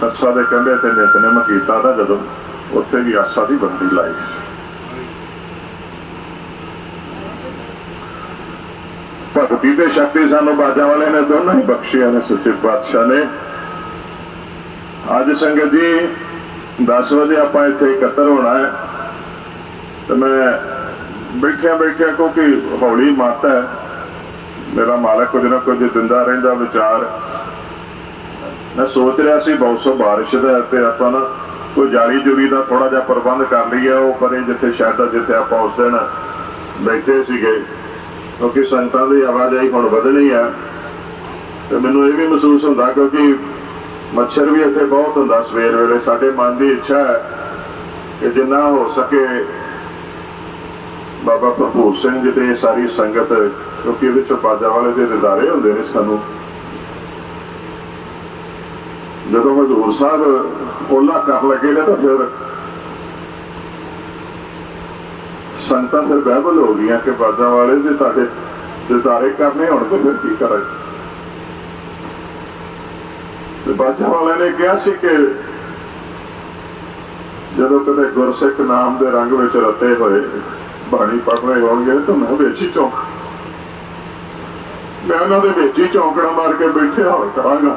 ਸੱਚਾ ਦੇ ਕਹਿੰਦੇ ਤੇ ਨਿਤਨੇਮ ਕੀਤਾ ਤਾਂ ਜਦੋਂ ਉੱਥੇ ਵੀ ਆਸਾ ਦੀ ਬੰਦੀ ਲਾਈ ਭਗਤੀ ਤੇ ਸ਼ਕਤੀ ਸਾਨੂੰ ਬਾਜਾਂ ਵਾਲੇ ਨੇ ਦੋਨਾਂ ਹੀ ਬਖਸ਼ੀਆਂ ਨੇ, ਸੱਚੇ ਪਾਤਸ਼ਾਹ ਨੇ। ਅੱਜ ਸੰਗਤ ਜੀ 10 ਵਜੇ ਆਪਾਂ ਇੱਥੇ ਇਕੱਤਰ ਹੋਣਾ ਹੈ। ਤੇ ਮੈਂ ਬੈਠਿਆ ਬੈਠਿਆ, ਕਿਉਂਕਿ ਹੌਲੀ ਮਾਤਾ ਹੈ, ਮੇਰਾ ਮਾਲਕ ਕੁਝ ਨਾ ਕੁਝ ਦਿੰਦਾ ਰਹਿੰਦਾ ਵਿਚਾਰ। ਮੈਂ ਸੋਚ ਰਿਹਾ ਸੀ, ਬਹੁਤ ਸੋ ਬਾਰਿਸ਼ ਦਾ ਤੇ ਆਪਾਂ ਨਾ ਕੋਈ ਜਾਲੀ ਜੁਰੀ ਦਾ ਥੋੜਾ ਜਿਹਾ ਪ੍ਰਬੰਧ ਕਰ ਲਈਏ, ਉਹ ਪਰੇ ਜਿੱਥੇ ਸ਼ਾਇਦ ਜਿੱਥੇ ਆਪਾਂ ਉਸ ਦਿਨ ਬੈਠੇ ਸੀਗੇ। ਕਿਉਂਕਿ ਸੰਗਤਾਂ ਦੀ ਆਵਾਜਾਈ ਹੁਣ ਵਧਣੀ ਹੈ। ਤੇ ਮੈਨੂੰ ਇਹ ਵੀ ਮਹਿਸੂਸ ਹੁੰਦਾ, ਕਿਉਂਕਿ ਮੱਛਰ ਵੀ ਇੱਥੇ ਬਹੁਤ ਹੁੰਦਾ ਸਵੇਰ ਵੇਲੇ। ਸਾਡੇ ਮਨ ਦੀ ਇੱਛਾ ਹੈ ਕਿ ਜਿੰਨਾ ਹੋ ਸਕੇ ਬਾਬਾ ਭਰਪੂਰ ਸਿੰਘ ਜੀ ਤੇ ਸਾਰੀ ਸੰਗਤ, ਕਿਉਂਕਿ ਇਹਦੇ ਚ ਬਾਜਾ ਵਾਲੇ ਦੇ ਦਿਦਾਰੇ ਹੁੰਦੇ ਨੇ ਸਾਨੂੰ। ਜਦੋਂ ਹਜ਼ੂਰ ਸਾਹਿਬ ਓਲਾ ਕਰ ਲੱਗੇ ਨੇ ਤਾਂ ਫਿਰ ਸੰਤਾਂ ਫਿਰ ਬਹਿਬਲ ਹੋ ਗਈਆਂ ਕਿ ਬਾਜਾਂ ਵਾਲੇ ਦੇ ਤੁਹਾਡੇ ਦਿਦਾਰੇ ਕਰਨੇ ਹੁਣ ਤੇ ਫਿਰ ਕੀ ਕਰਾਂ ਤੇ ਬਾਜਾਂ ਵਾਲਿਆਂ ਨੇ ਕਿਹਾ ਸੀ ਕਿ ਜਦੋਂ ਕਦੇ ਗੁਰਸਿੱਖ ਨਾਮ ਦੇ ਰੰਗ ਵਿੱਚ ਰਤੇ ਹੋਏ, ਬਾਣੀ ਪੜ ਰਹੇ ਹੋਣਗੇ ਤਾਂ ਮੈਂ ਵੇਚੀ ਚੌਂਕ ਮੈਂ ਉਹਨਾਂ ਦੇ ਵਿੱਚ ਹੀ ਚੌਂਕੜਾ ਮਾਰ ਕੇ ਬੈਠਿਆ ਹੋਇਆ ਕਰਾਂਗਾ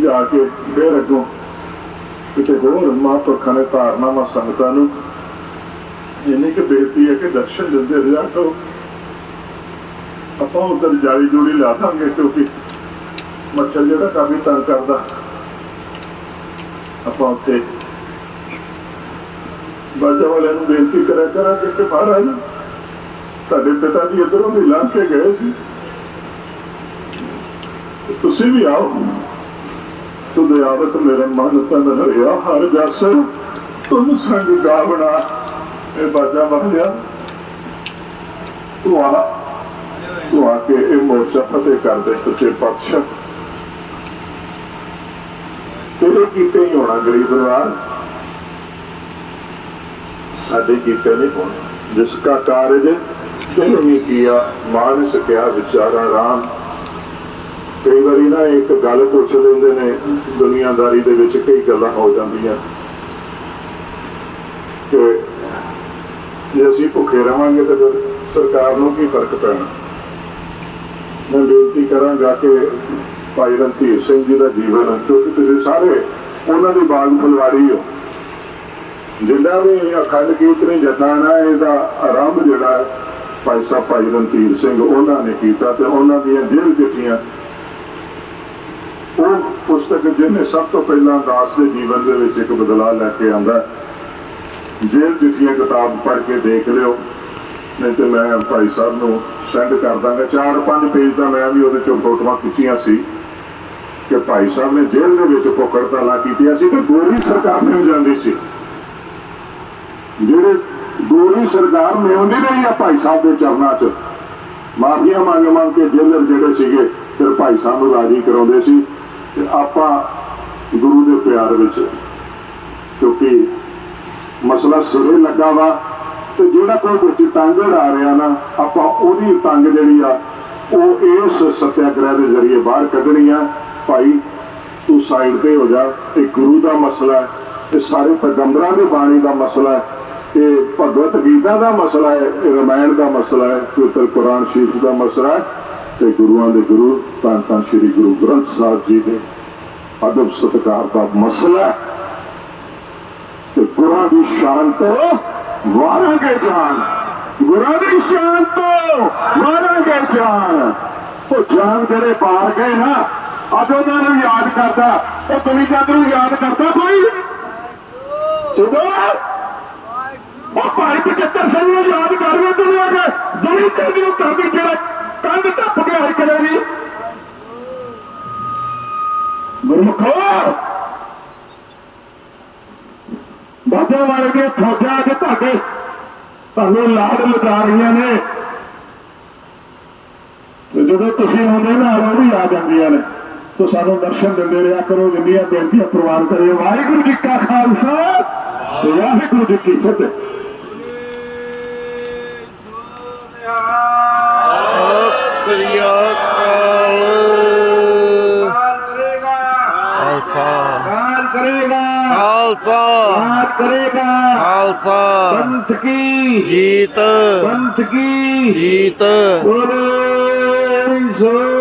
ਜਾ ਕੇ ਫੇਰ ਅੱਗੋਂ ਕਿਤੇ ਹੋਰ ਮਹਾਂਪੁਰਖਾਂ ਨੇ ਧਾਰਨਾ ਸੰਗਤਾਂ ਨੂੰ ਇੰਨੀ ਕਿ ਬੇਨਤੀ ਹੈ ਕਿ ਦਰਸ਼ਨ ਦਿੰਦੇ ਰਿਹਾ ਕਰੋ ਆਪਾਂ ਉਧਰ ਜਾਲੀ ਜੋੜੀ ਲਾ ਦਾਂਗੇ ਕਿਉਂਕਿ ਮੱਛਰ ਜਿਹੜਾ ਕਾਫੀ ਤੰਗ ਕਰਦਾ। ਆਪਾਂ ਉੱਥੇ ਬਾਜਾ ਵਾਲਿਆਂ ਨੂੰ ਬੇਨਤੀ ਕਰਿਆ ਕਰਾਂਗੇ ਕਿ ਮਹਾਰਾਜ, ਤੁਹਾਡੇ ਪਿਤਾ ਜੀ ਇਧਰੋਂ ਦੀ ਲੰਘ ਕੇ ਗਏ ਸੀ। ਤੁਸੀਂ ਵੀ ਆਓ। ਤੁਧ ਆਵਤ ਮੇਰੇ ਮਨ ਤਨ ਹਰਿਆ ਹਰ ਜਸ ਤੁਮ ਸੰਗ ਗਾਵਣਾ ਇਹ ਬਾਜਾ ਬਹਿਆ ਤੂੰ ਆ ਤੂੰ ਆ ਕੇ ਇਹ ਮੋਰਚਾ ਫਤਿਹ ਕਰ ਸੱਚੇ ਪਾਤਸ਼ਾਹ। ਤੇਰੇ ਕੀਤੇ ਹੀ ਹੋਣਾ, ਗਰੀਬ ਨਵਾਜ਼ ਸਾਡੇ ਕੀਤੇ ਨਹੀਂ ਹੋਣਾ। ਜਿਸ ਕਾ ਕਾਰਜ ਤਿਨ ਹੀ ਕੀਆ, ਮਾਨਸ ਕਿਆ ਵਿਚਾਰਾ ਰਾਮ। ਕਈ ਵਾਰੀ ਨਾ ਇੱਕ ਗੱਲ ਪੁੱਛ ਲੈਂਦੇ ਨੇ, ਦੁਨੀਆਦਾਰੀ ਦੇ ਵਿੱਚ ਕਈ ਗੱਲਾਂ ਹੋ ਜਾਂਦੀਆਂ। ਕਿ ਜੇ ਅਸੀਂ ਭੁੱਖੇ ਰਵਾਂਗੇ ਤਾਂ ਫਿਰ ਸਰਕਾਰ ਨੂੰ ਕੀ ਫ਼ਰਕ ਪੈਣਾ? ਮੈਂ ਬੇਨਤੀ ਕਰਾਂਗਾ ਕਿ ਭਾਈ ਰਣਧੀਰ ਸਿੰਘ ਜੀ ਦਾ ਜੀਵਨ, ਕਿਉਂਕਿ ਤੁਸੀਂ ਸਾਰੇ ਉਹਨਾਂ ਦੀ ਬਾਗ ਫੁਲਵਾਰੀ ਹੋ। ਜਿੰਨਾ ਵੀ ਅਖੰਡ ਕੀਰਤਨੀ ਜਥਾਨਾ ਇਹਦਾ ਆਰੰਭ ਜਿਹੜਾ ਭਾਈ ਸਾਹਿਬ ਭਾਈ ਰਣਧੀਰ ਸਿੰਘ, ਉਹਨਾਂ ਨੇ ਕੀਤਾ ਤੇ ਉਹਨਾਂ ਦੀਆਂ ਦਿਲ ਚਿੱਠੀਆਂ ਉਹ ਪੁਸਤਕ ਜਿਹਨੇ ਸਭ ਤੋਂ ਪਹਿਲਾਂ ਦਾਸ ਦੇ ਜੀਵਨ ਦੇ ਵਿੱਚ ਇੱਕ ਬਦਲਾਅ ਲੈ ਕੇ ਆਂਦਾ ਜੇਲ੍ਹ ਚਿੱਠੀਆਂ ਕਿਤਾਬ ਪੜ੍ਹ ਕੇ ਦੇਖ ਲਿਓ, ਨਹੀਂ ਤੇ ਮੈਂ ਭਾਈ ਸਾਹਿਬ ਨੂੰ ਸੈਂਡ ਕਰ ਦਾਂਗਾ। ਚਾਰ ਪੰਜ ਪੇਜ ਦਾ ਮੈਂ ਵੀ ਉਹਦੇ ਚੋਂ ਫੋਟੋਆਂ ਖਿੱਚੀਆਂ ਸੀ ਕਿ ਭਾਈ ਸਾਹਿਬ ਨੇ ਜੇਲ੍ਹ ਦੇ ਵਿੱਚ ਫੋਕੜ ਤਾਲਾ ਕੀਤੀਆਂ ਸੀ ਤੇ ਗੋਰੀ ਸਰਕਾਰ ਨੇ ਜਾਂਦੀ ਸੀ। ਜਿਹੜੇ ਗੋਰੀ ਸਰਕਾਰ ਮਿਉਂਦੀ ਰਹੀ ਆ ਭਾਈ ਸਾਹਿਬ ਦੇ ਚਰਨਾਂ 'ਚ। ਮਾਫੀਆਂ ਮੰਗ ਮੰਗ ਕੇ ਜੇਲਰ ਜਿਹੜੇ ਸੀਗੇ, ਫਿਰ ਭਾਈ ਸਾਹਿਬ ਨੂੰ ਰਾਜੀ ਕਰਾਉਂਦੇ ਸੀ। ਤੇ ਆਪਾਂ ਗੁਰੂ ਦੇ ਪਿਆਰ ਵਿੱਚ, ਕਿਉਂਕਿ ਮਸਲਾ ਸਿਰੇ ਲੱਗਾ ਵਾ, ਤੇ ਜਿਹੜਾ ਕੋਈ ਵਿੱਚ ਤੰਗ ਆ ਰਿਹਾ ਨਾ, ਆਪਾਂ ਉਹਦੀ ਤੰਗ ਜਿਹੜੀ ਆ, ਉਹ ਇਸ ਸਤਿਆਗ੍ਰਹਿ ਦੇ ਜ਼ਰੀਏ ਬਾਹਰ ਕੱਢਣੀ ਆ। ਭਾਈ, ਤੂੰ ਸਾਈਡ ਤੇ ਹੋ ਜਾ, ਇਹ ਗੁਰੂ ਦਾ ਮਸਲਾ ਹੈ, ਇਹ ਸਾਰੇ ਪੈਗੰਬਰਾਂ ਦੀ ਬਾਣੀ ਦਾ ਮਸਲਾ ਹੈ, ਇਹ ਭਗਵਤ ਗੀਤਾ ਦਾ ਮਸਲਾ ਹੈ, ਇਹ ਰਮਾਇਣ ਦਾ ਮਸਲਾ ਹੈ ਪਵਿੱਤਰ ਕੁਰਾਨ ਸ਼ਰੀਫ ਦਾ ਮਸਲਾ ਹੈ। ਤੇ ਗੁਰੂਆਂ ਦੇ ਗੁਰੂ ਧੰਨ ਧੰਨ ਸ੍ਰੀ ਗੁਰੂ ਗ੍ਰੰਥ ਸਾਹਿਬ ਜੀ ਦੇ ਅਦਬ ਸਤਿਕਾਰ ਦਾ ਮਸਲਾ ਤੇ ਗੁਰਾਂ ਦੀ ਸ਼ਾਨ ਤੋਂ ਵਾਰਾਂਗੇ ਜਾਨ ਗੁਰਾਂ ਦੀ ਸ਼ਾਨ ਤੋਂ ਵਾਰਾਂਗੇ ਜਾਨ ਉਹ ਜਾਨ ਜਿਹੜੇ ਬਾਹਰ ਗਏ ਨਾ, ਅੱਜ ਉਹਨਾਂ ਨੂੰ ਯਾਦ ਕਰਦਾ। ਉਹ ਤੁਮੀ ਨੂੰ ਯਾਦ ਕਰਦਾ ਕੋਈ? ਸੁਣੋ। ਉਹ ਭਾਈ 75 ਸਿੰਘ ਨੂੰ ਯਾਦ ਕਰ ਰਿਹਾ ਦੁਨੀਆ ਦੇ ਦੁਨੀਆ ਨੂੰ ਕਰਦੀ ਜਿਹੜਾ ਕੰਧ ਟੱਪ ਗਿਆ ਹੈ ਕਦੇ ਵੀ। ਗੁਰਮੁਖੋ! ਬਾਬਾ ਵਰਗੇ ਫੌਜਾਂ ਦੇ ਤੁਹਾਡੇ, ਤੁਹਾਨੂੰ ਲਾੜ ਲਗਾ ਰਹੀਆਂ ਨੇ। ਤੇ ਜਦੋਂ ਤੁਸੀਂ ਹੁੰਦੇ ਨਾਲ ਉਹ ਵੀ ਆ ਜਾਂਦੀਆਂ ਨੇ, ਤੋ ਸਾਨੂੰ ਦਰਸ਼ਨ ਦਿੰਦੇ ਰਿਹਾ ਕਰੋ, ਜਿੰਨੀਆਂ ਬੇਨਤੀਆਂ ਪ੍ਰਵਾਨ ਕਰਿਓ। ਵਾਹਿਗੁਰੂ ਜੀ ਕਾ ਖਾਲਸਾ ਵਾਹਿਗੁਰੂ ਜੀ ਕੀ ਫਤਿਹ। ਖਾਲਸਾ। ਕਾਲ ਕਰੇਗਾ। ਖਾਲਸਾ। ਪੰਥ ਕੀ? ਜੀਤ। ਪੰਥ ਕੀ? ਜੀਤ। ਬੋਲੇ ਸੋ।